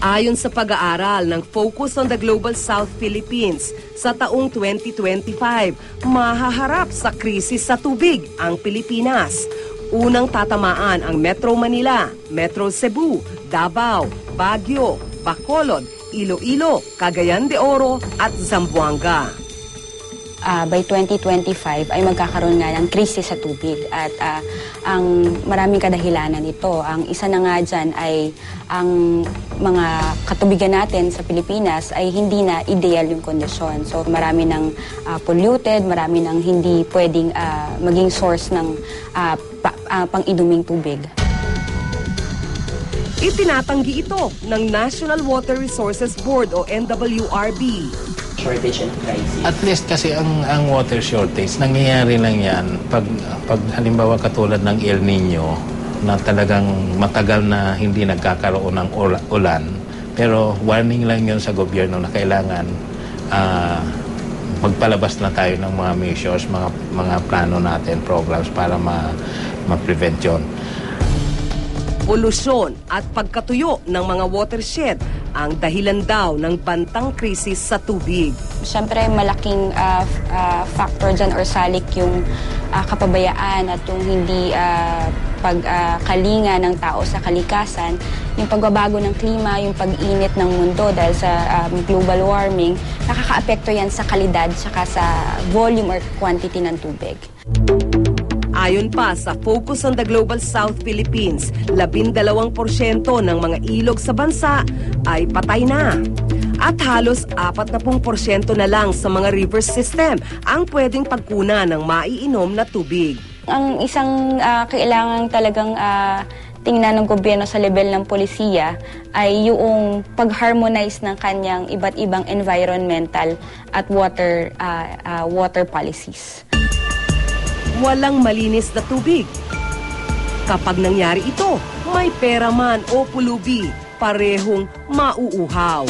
Ayon sa pag-aaral ng Focus on the Global South Philippines, sa taong 2025, mahaharap sa krisis sa tubig ang Pilipinas. Unang tatamaan ang Metro Manila, Metro Cebu, Davao, Baguio, Bacolod, Iloilo, Cagayan de Oro at Zamboanga. Ah, by 2025 ay magkakaroon nga ng krisis sa tubig at ah, ang maraming kadahilanan nito. Ang isa na nga dyan ay ang mga katubigan natin sa Pilipinas ay hindi na ideal yung kondisyon. So marami ng ah, polluted, marami ng hindi pwedeng ah, maging source ng ah, pa- ah, pang-iduming tubig. Itinatanggi ito ng National Water Resources Board o NWRB. Shortage and crisis. At least kasi ang ang water shortage nangyayari lang 'yan pag pag halimbawa katulad ng El Nino na talagang matagal na hindi nagkakaroon ng ula- ulan. Pero warning lang 'yon sa gobyerno na kailangan ah, magpalabas na tayo ng mga measures, mga mga plano natin, programs para ma ma-prevent 'yon. Polusyon at pagkatuyo ng mga watershed ang dahilan daw ng bantang krisis sa tubig. Siyempre, malaking f- ah, factor dyan or salik yung ah, kapabayaan at yung hindi ah, pagkalinga ng tao sa kalikasan, yung pagbabago ng klima, yung pag-init ng mundo dahil sa ah, global warming, nakakaapekto yan sa kalidad tsaka sa volume or quantity ng tubig. Ayon pa sa Focus on the Global South Philippines, 12% ng mga ilog sa bansa ay patay na. At halos 40% na lang sa mga river system ang pwedeng pagkunan ng maiinom na tubig. Ang isang ah, kailangan talagang ah, tingnan ng gobyerno sa level ng polisiya ay yung pag-harmonize ng kanyang iba't ibang environmental at water ah, ah, water policies. Walang malinis na tubig. Kapag nangyari ito, may pera man o pulubi, parehong mauuhaw.